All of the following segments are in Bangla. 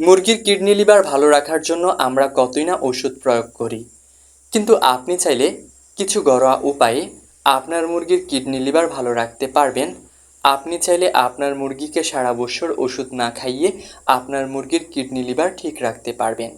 মুরগির কিডনি লিভার ভালো রাখার জন্য আমরা কতই না ওষুধ প্রয়োগ করি। কিন্তু আপনি চাইলে কিছু ঘরোয়া উপায়ে আপনার মুরগির কিডনি লিভার ভালো রাখতে পারবেন। আপনি চাইলে আপনার মুরগিকে সারা বছর ওষুধ না খাইয়ে আপনার মুরগির কিডনি লিভার ঠিক রাখতে পারবেন।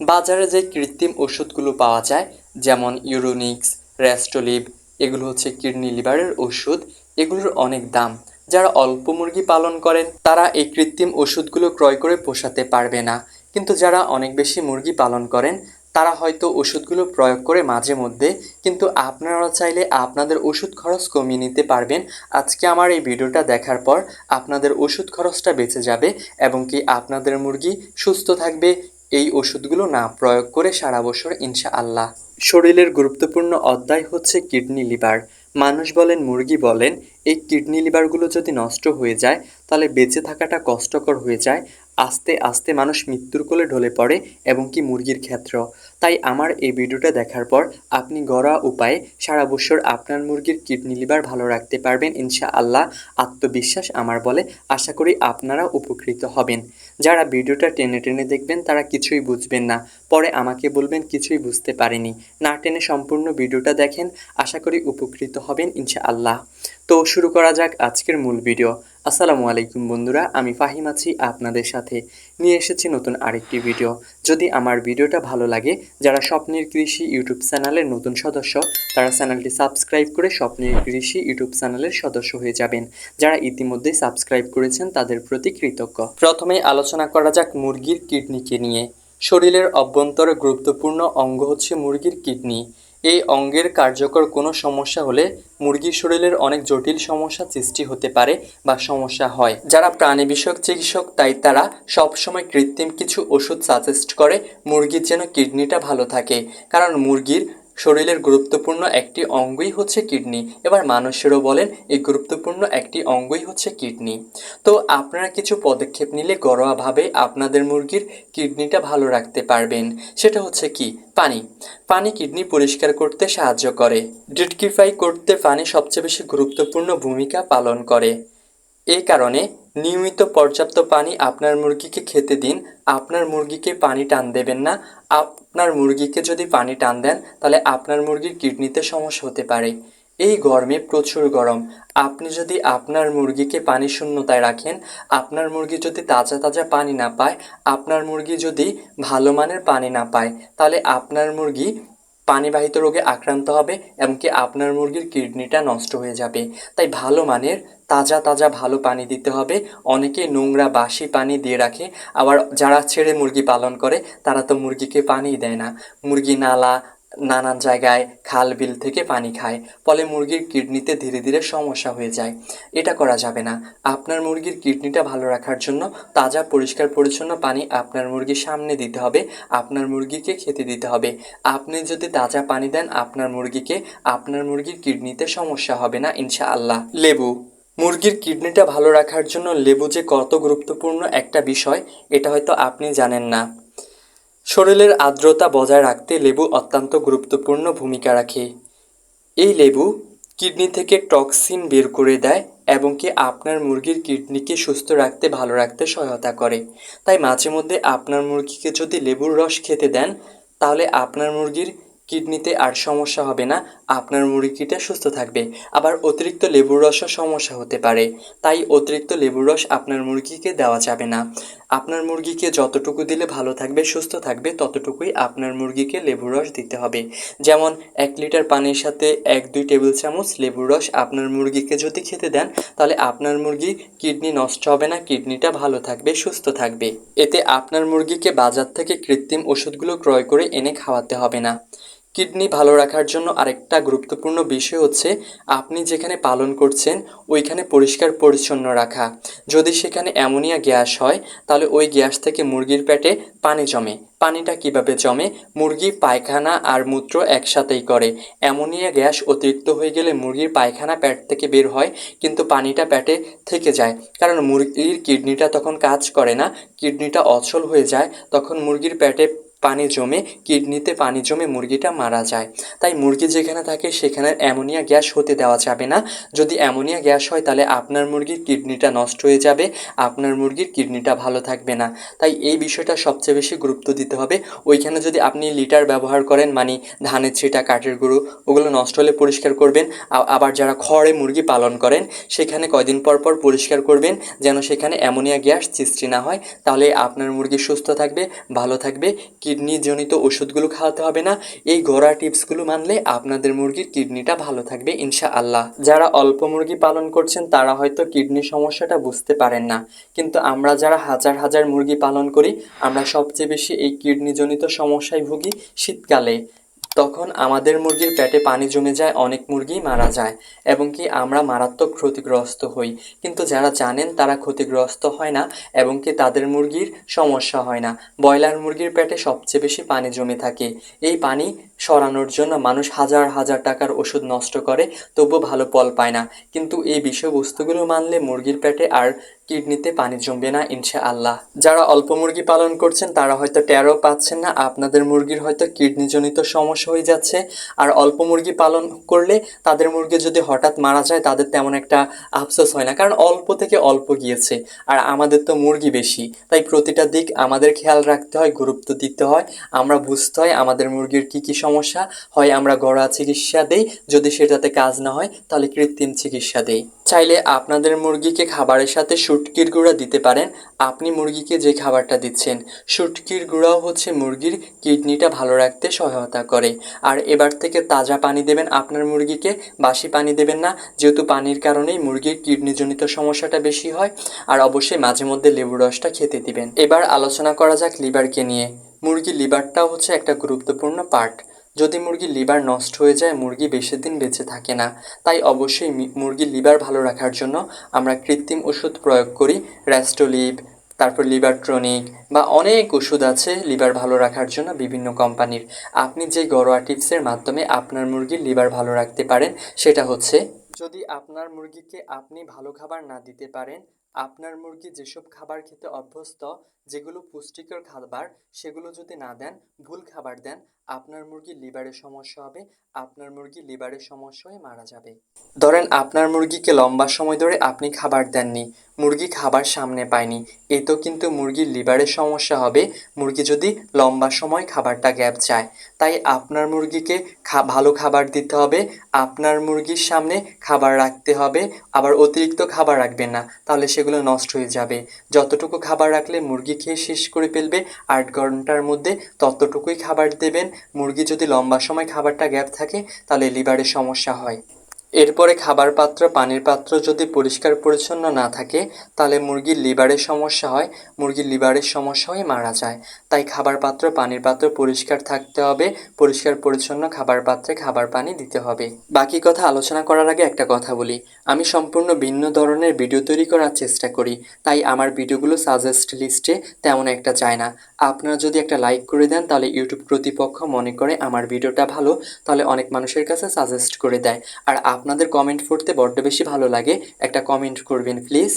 বাজারে যে কৃত্রিম ওষুধগুলো পাওয়া যায়, যেমন ইউরোনিক্স র্যাস্টোলিভ এগুলো হচ্ছে কিডনি লিভারের ওষুধ। এগুলোর অনেক দাম। যারা অল্প মুরগি পালন করেন, তারা এই কৃত্রিম ওষুধগুলো ক্রয় করে পোষাতে পারবে না। কিন্তু যারা অনেক বেশি মুরগি পালন করেন, তারা হয়তো ওষুধগুলো প্রয়োগ করে মাঝে মধ্যে, কিন্তু আপনারা চাইলে আপনাদের ওষুধ খরচ কমিয়ে নিতে পারবেন। আজকে আমার এই ভিডিওটা দেখার পর আপনাদের ওষুধ খরচটা বেঁচে যাবে এবং কি আপনাদের মুরগি সুস্থ থাকবে, এই ওষুধগুলো না প্রয়োগ করে সারা বছর ইনশা আল্লাহ শরীরের গুরুত্বপূর্ণ অধ্যায় হচ্ছে কিডনি লিভার। মানুষ বলেন, মুরগি বলেন, এই কিডনি লিভারগুলো যদি নষ্ট হয়ে যায়, তাহলে বেঁচে থাকাটা কষ্টকর হয়ে যায়। আস্তে আস্তে মানুষ মৃত্যুর কোলে ঢলে পড়ে এবং কি মুরগির ক্ষেত্র। তাই আমার এই ভিডিওটা দেখার পর আপনি ঘরোয়া উপায়ে সারা বছর আপনার মুরগির কিডনি লিভার ভালো রাখতে পারবেন ইনশা আল্লাহ আত্মবিশ্বাস আমার বলে, আশা করি আপনারা উপকৃত হবেন। যারা ভিডিওটা টেনে টেনে দেখবেন, তারা কিছুই বুঝবেন না। পরে আমাকে বলবেন, কিছুই বুঝতে পারিনি। না টেনে সম্পূর্ণ ভিডিওটা দেখেন, আশা করি উপকৃত হবেন ইনশা আল্লাহ তো শুরু করা যাক আজকের মূল ভিডিও। আসসালামু আলাইকুম বন্ধুরা, আমি ফাহিম আছি আপনাদের সাথে। নিয়ে এসেছি নতুন আরেকটি ভিডিও। যদি আমার ভিডিওটা ভালো লাগে, যারা স্বপ্নের কৃষি ইউটিউব চ্যানেলের নতুন সদস্য, তারা চ্যানেলটি সাবস্ক্রাইব করে স্বপ্নের কৃষি ইউটিউব চ্যানেলের সদস্য হয়ে যাবেন। যারা ইতিমধ্যে সাবস্ক্রাইব করেছেন, তাদের প্রতি কৃতজ্ঞ। প্রথমেই আলোচনা করা যাক মুরগির কিডনিকে নিয়ে। শরীরের অভ্যন্তরে গুরুত্বপূর্ণ অঙ্গ হচ্ছে মুরগির কিডনি। এই অঙ্গের কার্যকর কোনো সমস্যা হলে মুরগির শরীরের অনেক জটিল সমস্যা সৃষ্টি হতে পারে বা সমস্যা হয়। যারা প্রাণী বিষয়ক চিকিৎসক, তাই তারা সবসময় কৃত্রিম কিছু ওষুধ সাজেস্ট করে মুরগির যেন কিডনিটা ভালো থাকে। কারণ মুরগির শরীরের গুরুত্বপূর্ণ একটি অঙ্গই হচ্ছে কিডনি। এবার মানুষেরও বলেন, এই গুরুত্বপূর্ণ একটি অঙ্গই হচ্ছে কিডনি। তো আপনারা কিছু পদক্ষেপ নিলে ঘরোয়াভাবে আপনাদের মুরগির কিডনিটা ভালো রাখতে পারবেন। সেটা হচ্ছে কি? পানি। পানি কিডনি পরিষ্কার করতে সাহায্য করে। ডিটকিফাই করতে পানি সবচেয়ে বেশি গুরুত্বপূর্ণ ভূমিকা পালন করে। এই কারণে নিয়মিত পর্যাপ্ত পানি আপনার মুরগিকে খেতে দিন। আপনার মুরগিকে পানি টান দেবেন না। আপনার মুরগিকে যদি পানি টান দেন, তাহলে আপনার মুরগির কিডনিতে সমস্যা হতে পারে। এই গরমে প্রচুর গরম। আপনি যদি আপনার মুরগিকে পানি শূন্যতায় রাখেন, আপনার মুরগি যদি তাজা তাজা পানি না পায়, আপনার মুরগি যদি ভালো মানের পানি না পায়, তাহলে আপনার মুরগি পানিবাহিত রোগে আক্রান্ত হবে, এমনকি আপনার মুরগির কিডনিটা নষ্ট হয়ে যাবে। তাই ভালো মানের তাজা তাজা ভালো পানি দিতে হবে। অনেকে নোংরা বাসি পানি দিয়ে রাখে। আবার যারা ছেড়ে মুরগি পালন করে, তারা তো মুরগিকে পানিই দেয় না। মুরগি নালা, নানান জায়গায় খাল বিল থেকে পানি খায়। ফলে মুরগির কিডনিতে ধীরে ধীরে সমস্যা হয়ে যায়। এটা করা যাবে না। আপনার মুরগির কিডনিটা ভালো রাখার জন্য তাজা, পরিষ্কার, পরিচ্ছন্ন পানি আপনার মুরগির সামনে দিতে হবে। আপনার মুরগিকে খেতে দিতে হবে। আপনি যদি তাজা পানি দেন, আপনার মুরগিকে, আপনার মুরগির কিডনিতে সমস্যা হবে না, ইনশাআল্লাহ। লেবু মুরগির কিডনিটা ভালো রাখার জন্য লেবু যে কত গুরুত্বপূর্ণ একটা বিষয়, এটা হয়তো আপনি জানেন না। শরীরের আর্দ্রতা বজায় রাখতে লেবু অত্যন্ত গুরুত্বপূর্ণ ভূমিকা রাখে। এই লেবু কিডনি থেকে টক্সিন বের করে দেয় এবং কি আপনার মুরগির কিডনিকে সুস্থ রাখতে, ভালো রাখতে সহায়তা করে। তাই মাঝে মধ্যে আপনার মুরগিকে যদি লেবুর রস খেতে দেন, তাহলে আপনার মুরগির কিডনিতে আর সমস্যা হবে না, আপনার মুরগিটা সুস্থ থাকবে। আবার অতিরিক্ত লেবুর রসও সমস্যা হতে পারে, তাই অতিরিক্ত লেবুর রস আপনার মুরগিকে দেওয়া যাবে না। আপনার মুরগিকে যতটুকু দিলে ভালো থাকবে, সুস্থ থাকবে, ততটুকুই আপনার মুরগিকে লেবুর রস দিতে হবে। যেমন, এক লিটার পানির সাথে এক, দুই টেবিল চামচ লেবুর রস আপনার মুরগিকে যদি খেতে দেন, তাহলে আপনার মুরগি কিডনি নষ্ট হবে না, কিডনিটা ভালো থাকবে, সুস্থ থাকবে। এতে আপনার মুরগিকে বাজার থেকে কৃত্রিম ওষুধগুলো ক্রয় করে এনে খাওয়াতে হবে না। কিডনি ভালো রাখার জন্য আরেকটা গুরুত্বপূর্ণ বিষয় হচ্ছে, আপনি যেখানে পালন করছেন, ওইখানে পরিষ্কার পরিচ্ছন্ন রাখা। যদি সেখানে অ্যামোনিয়া গ্যাস হয়, তাহলে ওই গ্যাস থেকে মুরগির পেটে পানি জমে। পানিটা কীভাবে জমে? মুরগি পায়খানা আর মূত্র একসাথেই করে। অ্যামোনিয়া গ্যাস অতিরিক্ত হয়ে গেলে মুরগির পায়খানা প্যাট থেকে বের হয়, কিন্তু পানিটা প্যাটে থেকে যায়। কারণ মুরগির কিডনিটা তখন কাজ করে না, কিডনিটা অচল হয়ে যায়, তখন মুরগির পেটে পানি জমে, কিডনিতে পানি জমে মুরগিটা মারা যায়। তাই মুরগি যেখানে থাকে, সেখানে অ্যামোনিয়া গ্যাস হতে দেওয়া যাবে না। যদি অ্যামোনিয়া গ্যাস হয়, তাহলে আপনার মুরগির কিডনিটা নষ্ট হয়ে যাবে, আপনার মুরগির কিডনিটা ভালো থাকবে না। তাই এই বিষয়টা সবচেয়ে বেশি গুরুত্ব দিতে হবে। ওইখানে যদি আপনি লিটার ব্যবহার করেন মানে ধানের ছিটা, কাঠের গুঁড়ো, ওগুলো নষ্ট হলে পরিষ্কার করবেন। আবার যারা খড়ে মুরগি পালন করেন, সেখানে কয়দিন পর পর পরিষ্কার করবেন, যেন সেখানে অ্যামোনিয়া গ্যাস সৃষ্টি না হয়। তাহলে আপনার মুরগি সুস্থ থাকবে, ভালো থাকবে কিডনি জনিত ওষুধগুলো খাওয়াতে হবে না। এই ঘোড়া টিপসগুলো মানলে আপনাদের মুরগির কিডনিটা ভালো থাকবে ইনশা আল্লাহ যারা অল্প মুরগি পালন করছেন, তারা হয়তো কিডনি সমস্যাটা বুঝতে পারেন না। কিন্তু আমরা যারা হাজার হাজার মুরগি পালন করি, আমরা সবচেয়ে বেশি এই কিডনিজনিত সমস্যায় ভুগি শীতকালে। তখন আমাদের মুরগির পেটে পানি জমে যায়, অনেক মুরগি মারা যায় এবং কি আমরা মারাত্মক ক্ষতিগ্রস্ত হই। কিন্তু যারা জানেন তারা ক্ষতিগ্রস্ত হয় না এবং কি তাদের মুরগির সমস্যা হয় না। ব্রয়লার মুরগির পেটে সবচেয়ে বেশি পানি জমে থাকে। এই পানি সরানোর জন্য মানুষ হাজার হাজার টাকার ওষুধ নষ্ট করে, তবুও ভালো ফল পায় না। কিন্তু এই বিষয়বস্তুগুলো মানলে মুরগির পেটে আর কিডনিতে পানি জমবে না ইনশা আল্লাহ যারা অল্প মুরগি পালন করছেন, তারা হয়তো টেরও পাচ্ছেন না, আপনাদের মুরগির হয়তো কিডনিজনিত সমস্যা হয়ে যাচ্ছে। আর অল্প মুরগি পালন করলে তাদের মুরগি যদি হঠাৎ মারা যায়, তাদের তেমন একটা আফসোস হয় না, কারণ অল্প থেকে অল্প গিয়েছে। আর আমাদের তো মুরগি বেশি, তাই প্রতিটা দিক আমাদের খেয়াল রাখতে হয়, গুরুত্ব দিতে হয়। আমরা বুঝতে হয় আমাদের মুরগির কি কি সমস্যা হয়, আমরা ঘরোয়া চিকিৎসা দেই। যদি সেটাতে কাজ না হয়, তাহলে কৃত্রিম চিকিৎসা দেই। চাইলে আপনাদের মুরগিকে খাবারের সাথে শুটকির গুঁড়া দিতে পারেন। আপনি মুরগিকে যে খাবারটা দিচ্ছেন, শুটকির গুঁড়াও হচ্ছে মুরগির কিডনিটা ভালো রাখতে সহায়তা করে। আর এবার থেকে তাজা পানি দেবেন আপনার মুরগিকে, বাসি পানি দেবেন না, যেহেতু পানির কারণেই মুরগির কিডনিজনিত সমস্যাটা বেশি হয়। আর অবশ্যই মাঝে মধ্যে লেবু রসটা খেতে দিবেন। এবার আলোচনা করা যাক লিভারকে নিয়ে। মুরগির লিভারটাও হচ্ছে একটা গুরুত্বপূর্ণ পার্ট। যদি মুরগির লিভার নষ্ট হয়ে যায়, মুরগি বেশি দিন বেঁচে থাকে না। তাই অবশ্যই মুরগির লিভার ভালো রাখার জন্য আমরা কৃত্রিম ওষুধ প্রয়োগ করি। র্যাস্টোলিভ তারপর লিভার ট্রনিক বা অনেক ওষুধ আছে লিভার ভালো রাখার জন্য বিভিন্ন কোম্পানির। আপনি যে ঘরোয়া টিপসের মাধ্যমে আপনার মুরগির লিভার ভালো রাখতে পারেন, সেটা হচ্ছে, যদি আপনার মুরগিকে আপনি ভালো খাবার না দিতে পারেন আপনার মুরগি যেসব খাবার খেতে অভ্যস্ত, যেগুলো পুষ্টিকর খাবার, সেগুলো যদি না দেন, ভুল খাবার দেন, আপনার মুরগি লিভারের সমস্যা হবে, আপনার মুরগি লিভারের সমস্যায় মারা যাবে। ধরেন আপনার মুরগিকে লম্বা সময় ধরে আপনি খাবার দেননি মুরগি খাবার সামনে পায়নি। এ তো কিন্তু মুরগির লিভারের সমস্যা হবে। মুরগি যদি লম্বা সময় খাবারটা গ্যাপ যায় তাই আপনার মুরগিকে খা, ভালো খাবার দিতে হবে। আপনার মুরগির সামনে খাবার রাখতে হবে। আবার অতিরিক্ত খাবার রাখবেন না, তাহলে সেগুলো নষ্ট হয়ে যাবে। যতটুকু খাবার রাখলে মুরগি খেয়ে শেষ করে ফেলবে, আট ঘণ্টার মধ্যে ততটুকুই খাবার দেবেন। মুরগি যদি লম্বা সময় খাবারটা গ্যাপ থাকে, তাহলে লিভারের সমস্যা হয়। এরপরে খাবার পাত্র পানির পাত্র যদি পরিষ্কার পরিচ্ছন্ন না থাকে, তাহলে মুরগির লিভারের সমস্যা হয়, মুরগির লিভারের সমস্যা হয়ে মারা যায়। তাই খাবার পাত্র পানির পাত্র পরিষ্কার থাকতে হবে, পরিষ্কার পরিচ্ছন্ন খাবার পাত্রে খাবার পানি দিতে হবে। বাকি কথা আলোচনা করার আগে একটা কথা বলি। আমি সম্পূর্ণ ভিন্ন ধরনের ভিডিও তৈরি করার চেষ্টা করি, তাই আমার ভিডিওগুলো সাজেস্ট লিস্টে তেমন একটা যায় না। আপনারা যদি একটা লাইক করে দেন, তাহলে ইউটিউব কর্তৃপক্ষ মনে করে আমার ভিডিওটা ভালো, তাহলে অনেক মানুষের কাছে সাজেস্ট করে দেয়। আর আপনাদের কমেন্ট পড়তে বড্ড বেশি ভালো লাগে। একটা কমেন্ট করবেন প্লিজ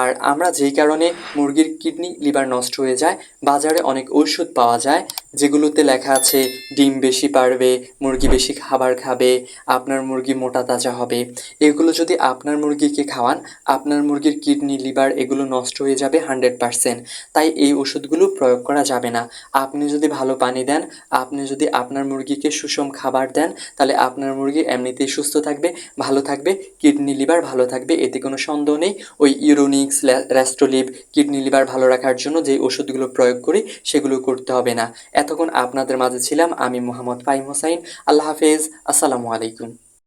আর আমরা যেই কারণে মুরগির কিডনি লিভার নষ্ট হয়ে যায়, বাজারে অনেক ওষুধ পাওয়া যায়, যেগুলোতে লেখা আছে, ডিম বেশি পারবে, মুরগি বেশি খাবার খাবে, আপনার মুরগি মোটা তাজা হবে। এগুলো যদি আপনার মুরগিকে খাওয়ান, আপনার মুরগির কিডনি লিভার এগুলো নষ্ট হয়ে যাবে হান্ড্রেড পারসেন্ট তাই এই ওষুধগুলো প্রয়োগ করা যাবে না। আপনি যদি ভালো পানি দেন, আপনি যদি আপনার মুরগিকে সুষম খাবার দেন, তাহলে আপনার মুরগি এমনিতেই সুস্থ থাকবে ভালো থাকবে কিডনি লিভার ভালো থাকবে, এতে কোনো সন্দেহ নেই। ওই ইউরোনিক্স র্যাস্ট্রোলিভ কিডনি লিভার ভালো রাখার জন্য যে ওষুধগুলো প্রয়োগ করি, সেগুলো করতে হবে না। এতক্ষণ আপনাদের মাঝে ছিলাম আমি মোহাম্মদ ফাইম হোসাইন। আল্লাহ হাফেজ, আসসালামু আলাইকুম।